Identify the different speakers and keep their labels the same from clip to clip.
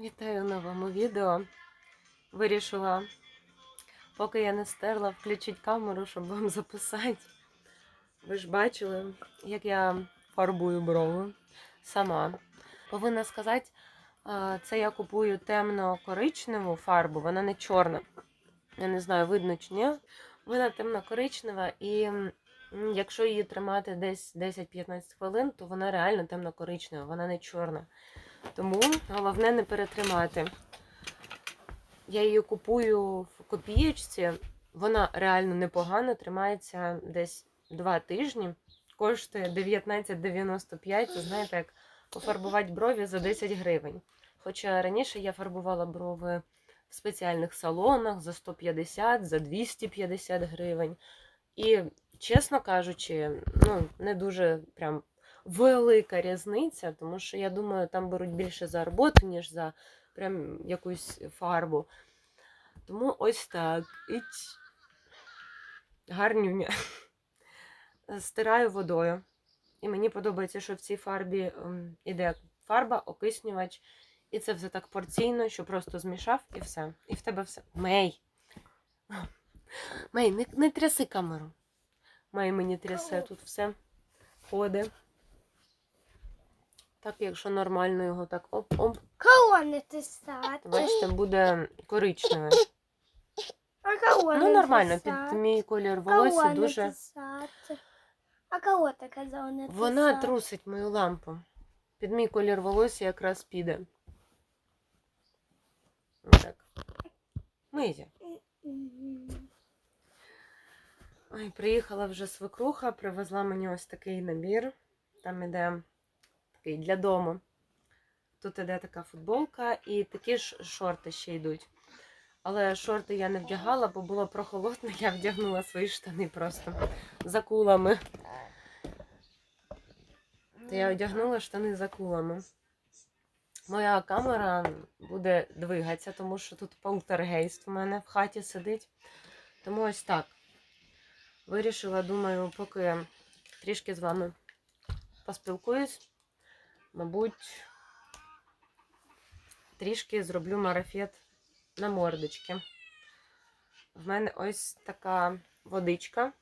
Speaker 1: Вітаю в новому відео. Вирішила, поки я не стерла, включити камеру, щоб вам записати. Ви ж бачили, як я фарбую брови сама. Повинна сказати, це я купую темно-коричневу фарбу, вона не чорна. Я не знаю, видно чи ні. Вона темно-коричнева, і якщо її тримати десь 10-15 хвилин, то вона реально темно-коричнева, вона не чорна. Тому головне не перетримати. Я її купую в копієчці. Вона реально непогано тримається десь 2 тижні. Коштує 19,95. Це знаєте, як пофарбувати брові за 10 гривень. Хоча раніше я фарбувала брови в спеціальних салонах за 150, за 250 гривень. І, чесно кажучи, ну, не дуже прям велика різниця, тому що я думаю, там беруть більше за роботу, ніж за прям якусь фарбу. Тому ось так. Іч. Гарнюня. Стираю водою. І мені подобається, що в цій фарбі ем, іде фарба, окиснювач. І це все так порційно, що просто змішав і все. І в тебе все. Мей! Мей, не, не тряси камеру. Мей мені трясе тут все. Ходить. Так, якщо нормально його так оп-оп,
Speaker 2: Кого ти сад?
Speaker 1: бачите, буде коричневе.
Speaker 2: А кого
Speaker 1: Ну, нормально, під мій колір волосся дуже.
Speaker 2: А кого ти казав не
Speaker 1: Вона трусить мою лампу. Під мій колір волосся якраз піде. Так. Мизя. Ой, приїхала вже свекруха, привезла мені ось такий набір. Там іде такий для дому. Тут іде така футболка і такі ж шорти ще йдуть. Але шорти я не вдягала, бо було прохолодно, я вдягнула свої штани просто за кулами. То я одягнула штани за кулами. Моя камера буде двигатися, тому що тут полтергейст в мене в хаті сидить. Тому ось так. Вирішила, думаю, поки трішки з вами поспілкуюсь, мабуть, трішки зроблю марафет на мордочки. В мене ось така водичка.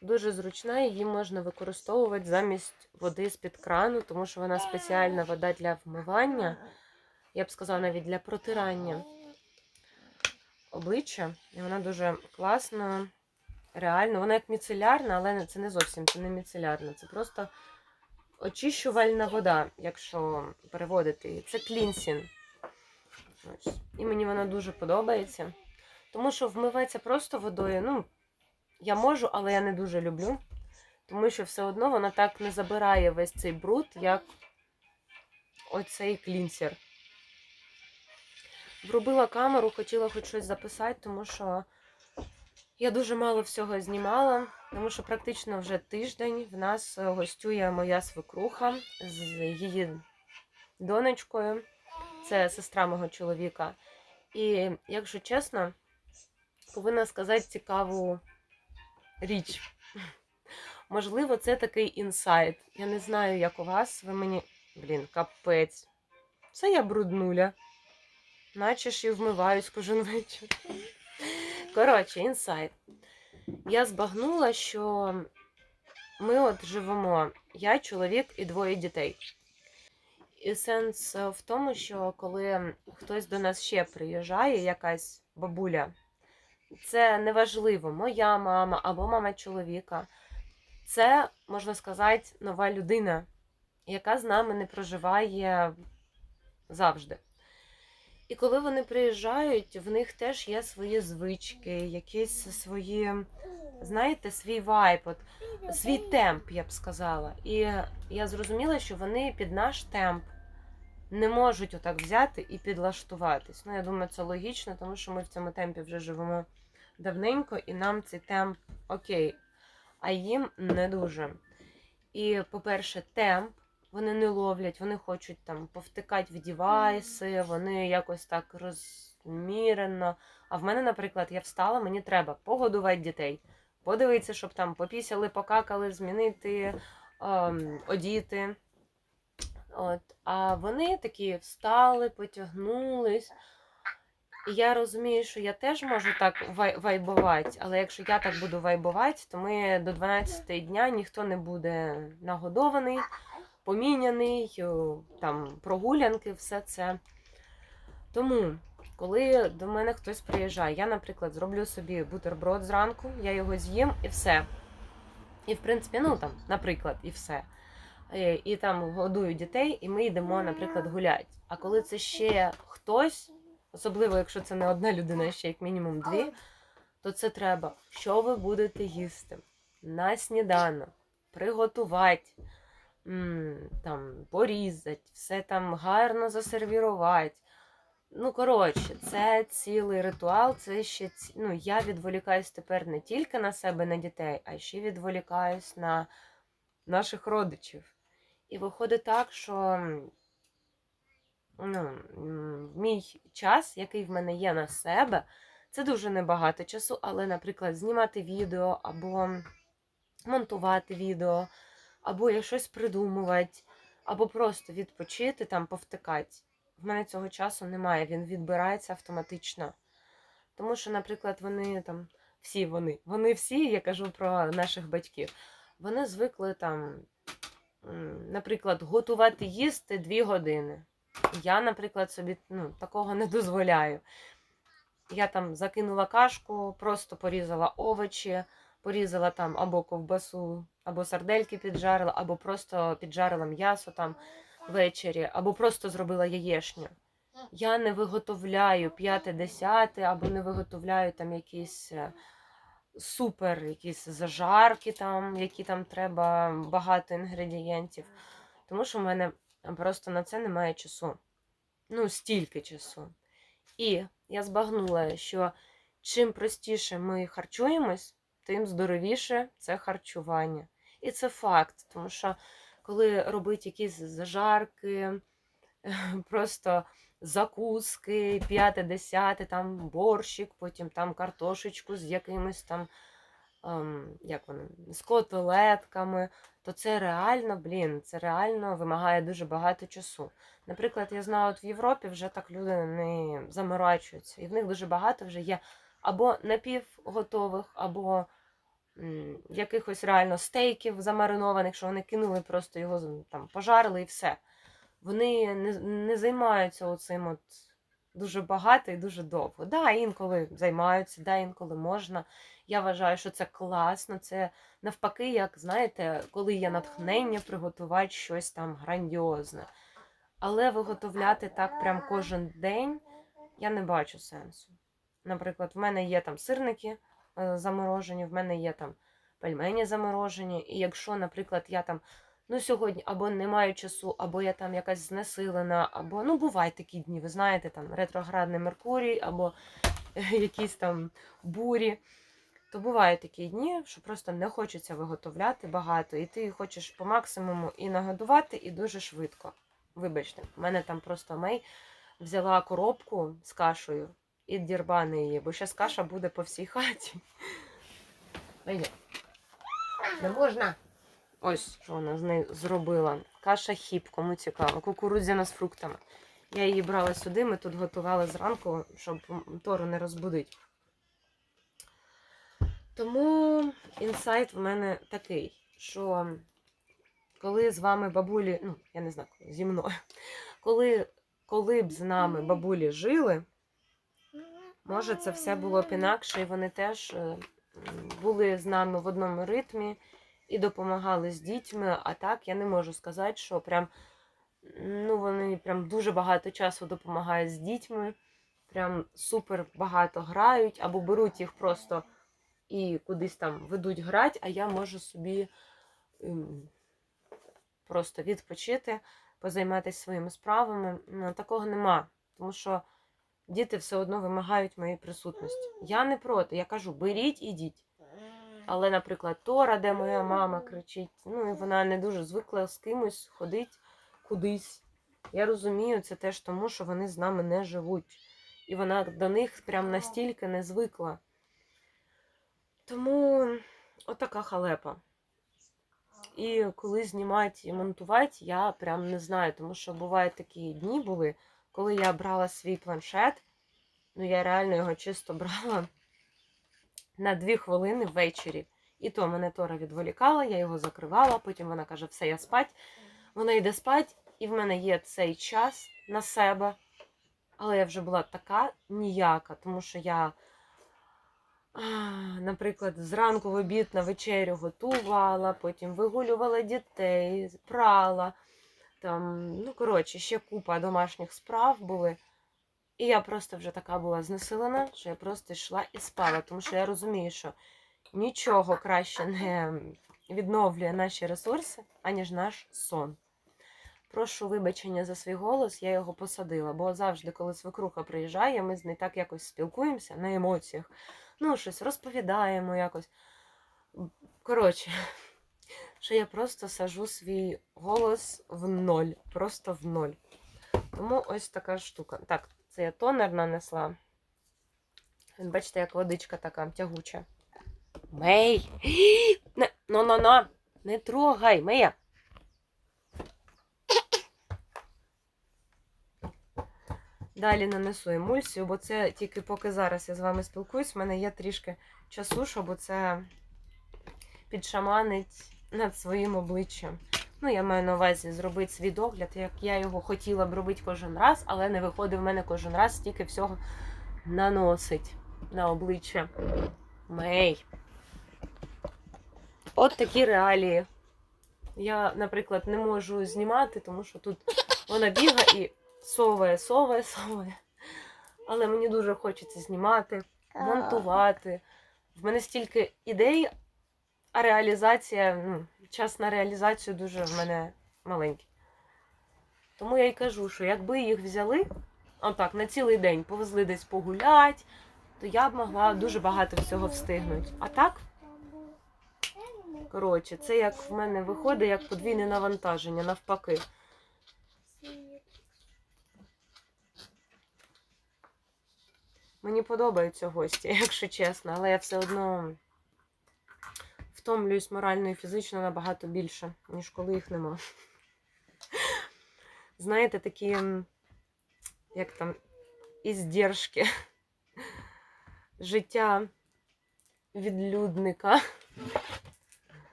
Speaker 1: Дуже зручна, її можна використовувати замість води з-під крану, тому що вона спеціальна вода для вмивання. Я б сказала, навіть для протирання обличчя. І вона дуже класна, реально. Вона як міцелярна, але це не зовсім це не міцелярна. Це просто очищувальна вода, якщо переводити її. Це клінсін. Ось. І мені вона дуже подобається. Тому що вмивається просто водою. Ну, я можу, але я не дуже люблю. Тому що все одно вона так не забирає весь цей бруд, як оцей клінсер. Врубила камеру, хотіла хоч щось записати, тому що я дуже мало всього знімала, тому що практично вже тиждень в нас е, гостює моя свекруха з її донечкою. Це сестра мого чоловіка. І, якщо чесно, повинна сказати цікаву річ. Можливо, це такий інсайт. Я не знаю, як у вас. Ви мені. Блін, капець. Це я бруднуля. Наче ж і вмиваюсь кожен вечір. Коротше, інсайт. Я збагнула, що ми от живемо, я, чоловік і двоє дітей. І сенс е, в тому, що коли хтось до нас ще приїжджає, якась бабуля, це неважливо, моя мама або мама чоловіка. Це, можна сказати, нова людина, яка з нами не проживає завжди. І коли вони приїжджають, в них теж є свої звички, якісь свої, знаєте, свій вайб, от, свій темп, я б сказала. І я зрозуміла, що вони під наш темп не можуть отак взяти і підлаштуватись. Ну, я думаю, це логічно, тому що ми в цьому темпі вже живемо давненько, і нам цей темп окей, а їм не дуже. І, по-перше, темп вони не ловлять, вони хочуть там повтикати в дівайси, вони якось так розмірено. А в мене, наприклад, я встала, мені треба погодувати дітей, подивитися, щоб там попісяли, покакали, змінити, ем, одіти. От, а вони такі встали, потягнулись. І я розумію, що я теж можу так вай- вайбувати, але якщо я так буду вайбувати, то ми до 12 дня ніхто не буде нагодований, поміняний, там прогулянки, все це. Тому, коли до мене хтось приїжджає, я, наприклад, зроблю собі бутерброд зранку, я його з'їм і все. І, в принципі, ну там, наприклад, і все. Е, І там годую дітей, і ми йдемо, наприклад, гуляти. А коли це ще хтось, особливо якщо це не одна людина, ще як мінімум дві, то це треба, що ви будете їсти на сніданок, приготувати, там, порізати, все там гарно засервірувати. Ну, коротше, це цілий ритуал. Це ще ці... ну, я відволікаюсь тепер не тільки на себе, на дітей, а ще відволікаюсь на наших родичів. І виходить так, що ну, мій час, який в мене є на себе, це дуже небагато часу, але, наприклад, знімати відео або монтувати відео, або я щось придумувати, або просто відпочити, там, повтикати. В мене цього часу немає, він відбирається автоматично. Тому що, наприклад, вони там, всі вони, вони всі, я кажу про наших батьків, вони звикли там, наприклад, готувати їсти дві години. Я, наприклад, собі ну, такого не дозволяю. Я там закинула кашку, просто порізала овочі, порізала там або ковбасу, або сардельки піджарила, або просто піджарила м'ясо там ввечері, або просто зробила яєшню. Я не виготовляю п'яте-десяте, або не виготовляю там якісь е, супер, якісь зажарки, там, які там треба багато інгредієнтів. Тому що в мене просто на це немає часу. Ну, стільки часу. І я збагнула, що чим простіше ми харчуємось, тим здоровіше це харчування. І це факт, тому що коли робить якісь зажарки, просто закуски, п'яте, десяте, там борщик, потім там картошечку з якимось там, ем, як вони, з котлетками, то це реально, блін, це реально вимагає дуже багато часу. Наприклад, я знаю, от в Європі вже так люди не заморачуються, і в них дуже багато вже є або напівготових, або якихось реально стейків замаринованих, що вони кинули, просто його там пожарили і все. Вони не, не займаються оцим от дуже багато і дуже довго. Да, інколи займаються, да, інколи можна. Я вважаю, що це класно. Це навпаки, як знаєте, коли є натхнення приготувати щось там грандіозне. Але виготовляти так прям кожен день я не бачу сенсу. Наприклад, в мене є там сирники заморожені, в мене є там пельмені заморожені. І якщо, наприклад, я там ну сьогодні або не маю часу, або я там якась знесилена, або ну бувають такі дні, ви знаєте, там ретроградний Меркурій, або якісь там бурі. То бувають такі дні, що просто не хочеться виготовляти багато, і ти хочеш по максимуму і нагодувати, і дуже швидко. Вибачте, в мене там просто мей взяла коробку з кашею і дірбани її, бо зараз каша буде по всій хаті. Не можна. Ось що вона з нею зробила. Каша хіп, кому цікаво, кукурудзяна з фруктами. Я її брала сюди, ми тут готували зранку, щоб Тору не розбудити. Тому інсайт в мене такий, що коли з вами бабулі, ну, я не знаю, зі мною, коли, коли б з нами бабулі жили, може це все було б інакше, і вони теж е, були з нами в одному ритмі і допомагали з дітьми. А так я не можу сказати, що прям ну, вони прям дуже багато часу допомагають з дітьми, прям супер багато грають, або беруть їх просто і кудись там ведуть грати, а я можу собі ем, просто відпочити, позайматися своїми справами. Ну, такого нема. Тому що діти все одно вимагають моєї присутності. Я не проти, я кажу, беріть ідіть. Але, наприклад, Тора, де моя мама кричить, ну і вона не дуже звикла з кимось ходити кудись. Я розумію, це теж тому, що вони з нами не живуть. І вона до них прям настільки не звикла. Тому отака халепа. І коли знімати і монтувати, я прям не знаю, тому що бувають такі дні були, коли я брала свій планшет, ну я реально його чисто брала на дві хвилини ввечері. І то мене Тора відволікала, я його закривала, потім вона каже, все, я спать. Вона йде спать, і в мене є цей час на себе. Але я вже була така ніяка, тому що я, наприклад, зранку в обід на вечерю готувала, потім вигулювала дітей, прала. Там, ну, коротше, ще купа домашніх справ були. І я просто вже така була знесилена, що я просто йшла і спала, тому що я розумію, що нічого краще не відновлює наші ресурси, аніж наш сон. Прошу вибачення за свій голос, я його посадила, бо завжди, коли свекруха приїжджає, ми з нею так якось спілкуємося на емоціях. Ну, щось розповідаємо якось. Коротше, що я просто сажу свій голос в ноль. Просто в ноль. Тому ось така штука. Так, це я тонер нанесла. Бачите, як водичка така тягуча. Мей! Ну, ну, ну, не трогай, Мея! Далі нанесу емульсію, бо це тільки поки зараз я з вами спілкуюсь, в мене є трішки часу, щоб це підшаманить над своїм обличчям. Ну, я маю на увазі зробити свій догляд, як я його хотіла б робити кожен раз, але не виходить в мене кожен раз стільки всього наносить на обличчя. Мей. От такі реалії. Я, наприклад, не можу знімати, тому що тут вона бігає і соває, соває, соває. Але мені дуже хочеться знімати, монтувати. В мене стільки ідей, а реалізація, ну, час на реалізацію дуже в мене маленький. Тому я й кажу, що якби їх взяли, отак, на цілий день повезли десь погулять, то я б могла дуже багато всього встигнути. А так, коротше, це як в мене виходить, як подвійне навантаження, навпаки. Мені подобаються гості, якщо чесно, але я все одно втомлююсь морально і фізично набагато більше, ніж коли їх нема. Знаєте, такі, як там, іздержки життя відлюдника.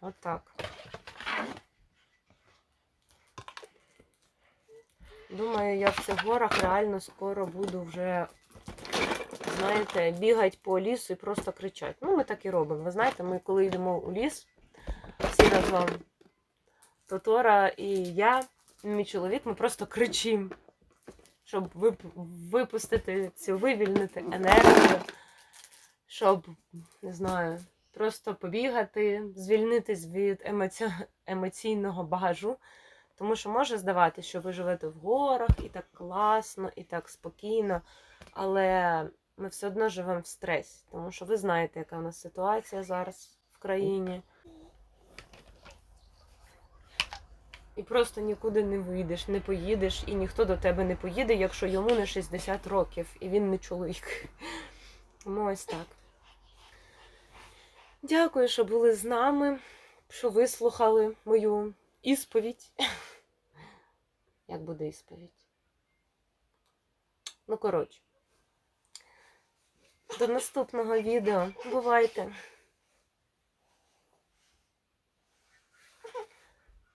Speaker 1: Отак. Думаю, я в цих горах реально скоро буду вже знаєте, бігати по лісу і просто кричати. Ну, ми так і робимо. Ви знаєте, ми коли йдемо у ліс, всі разом, то Тора і я, мій чоловік, ми просто кричимо, щоб вип- випустити цю, вивільнити енергію, щоб, не знаю, просто побігати, звільнитись від емоці... емоційного багажу. Тому що може здаватися, що ви живете в горах і так класно, і так спокійно, але ми все одно живемо в стресі, тому що ви знаєте, яка в нас ситуація зараз в країні. І просто нікуди не вийдеш, не поїдеш, і ніхто до тебе не поїде, якщо йому не 60 років, і він не чоловік. Тому ось так. Дякую, що були з нами, що вислухали мою ісповідь. Як буде ісповідь? Ну, коротше. До наступного відео. Бувайте!